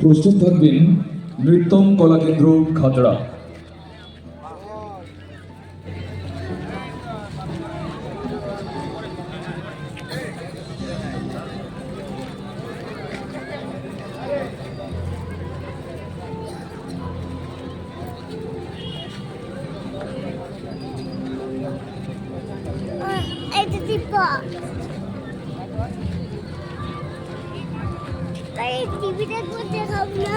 প্রস্তুত থাকবেন নৃত্যম কলাকেন্দ্র খাতড়া। টিভিটা করতে হবে না।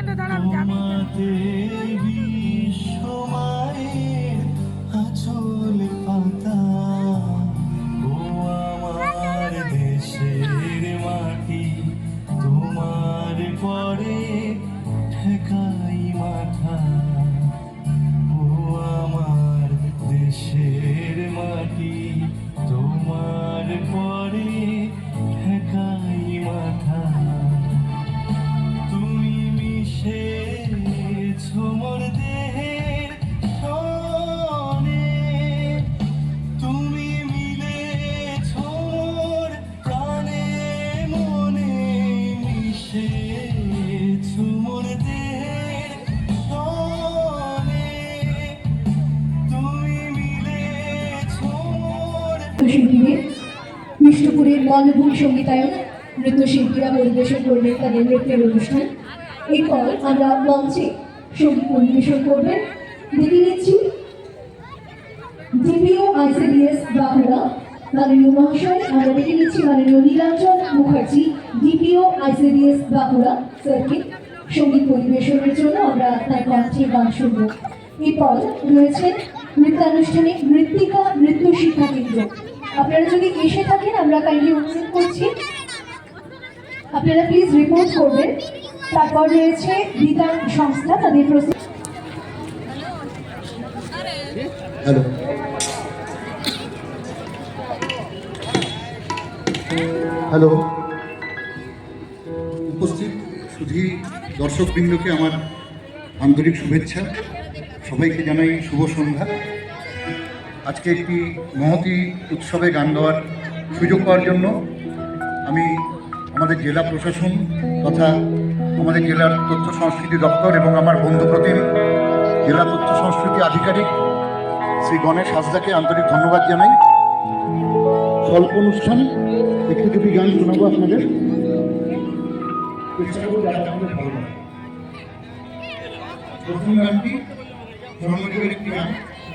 ওইখানটা দাঁড়াবি যাবি নৃত্যশিল্পীদের বিষ্ণুপুরের মল্লভূমি সঙ্গীতায়ন নৃত্যশিল্পীরা পরিবেশন করবেন তাদের নৃত্যের অনুষ্ঠান। এরপর আমরা মঞ্চে সংগীত পরিবেশন করবেন। দেখে নিচ্ছি ডিপিও আইসিডিএস বাঁকুড়া মাননীয় মহাশয়। আমরা দেখে নিচ্ছি মাননীয় নীলাঞ্জন মুখার্জি ডিপিও আইসিডিএস বাঁকুড়া সার্কিট সংগীত পরিবেশনের জন্য আমরা তার কণ্ঠে গান শুনব। এরপর রয়েছেন নৃত্যানুষ্ঠানে নৃত্যিকা নৃত্য শিক্ষা কেন্দ্র। আপনারা যদি এসে থাকেন, আমরা কাইন্ডলি অনুরোধ করছি। আপনারা প্লিজ রিপোর্ট করবেন। তারপর রয়েছে বিধান সংস্থা, তাদের প্রস্তুত হ্যালো হ্যালো উপস্থিত শুধু দর্শকবৃন্দকে আমার আন্তরিক শুভেচ্ছা। সবাইকে জানাই শুভ সন্ধ্যা। আজকে একটি মহতি উৎসবে গান গাওয়ার সুযোগ পাওয়ার জন্য আমি আমাদের জেলা প্রশাসন তথা আমাদের জেলার তথ্য সংস্কৃতি দপ্তর এবং আমার বন্ধু প্রতিম জেলা তথ্য সংস্কৃতি আধিকারিক শ্রী গণেশ হাসদাকে আন্তরিক ধন্যবাদ জানাই। স্বল্প অনুষ্ঠান একটি দুটি গান শোনাবো আপনাদের। প্রথম গানটি একটি গান।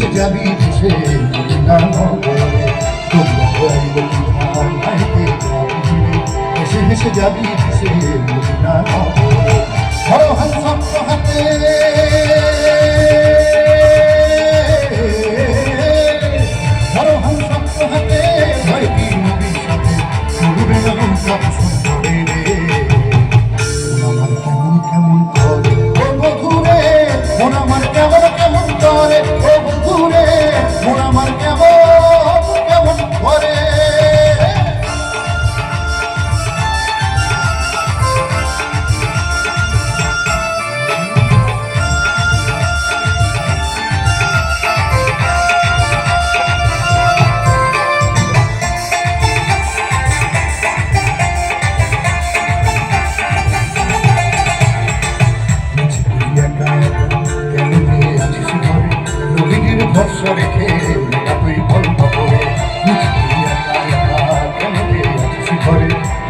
মিশে যাবি মিশে না তোমরা হেসে হেসে যাবি তুই বন্ধ করে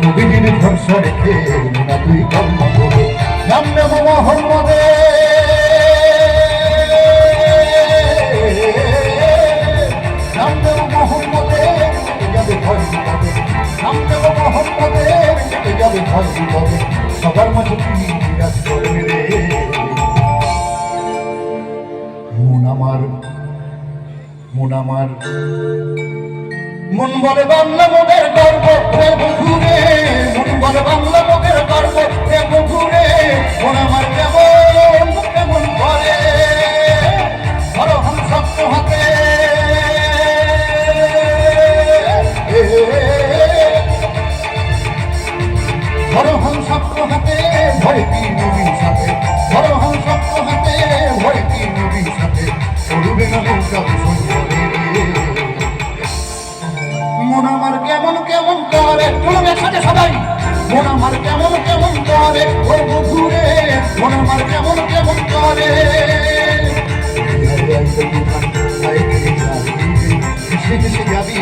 নবীজির ধ্বংস রেখে তুই কর্ম নাম নেব মোহাম্মদের মন আমার। মন বলে বাংলা মনের গর্ব প্রেম ঘুরে মন বলে বাংলা মনের গর্ব প্রেম ঘুরে মন আমার কেমন কেমন বলে ধরো হম হাতে। ধরো সাজে সবাই মন আমার কেমন কেমন করে ও বন্ধুরে মন আমার কেমন কেমন করে যাবি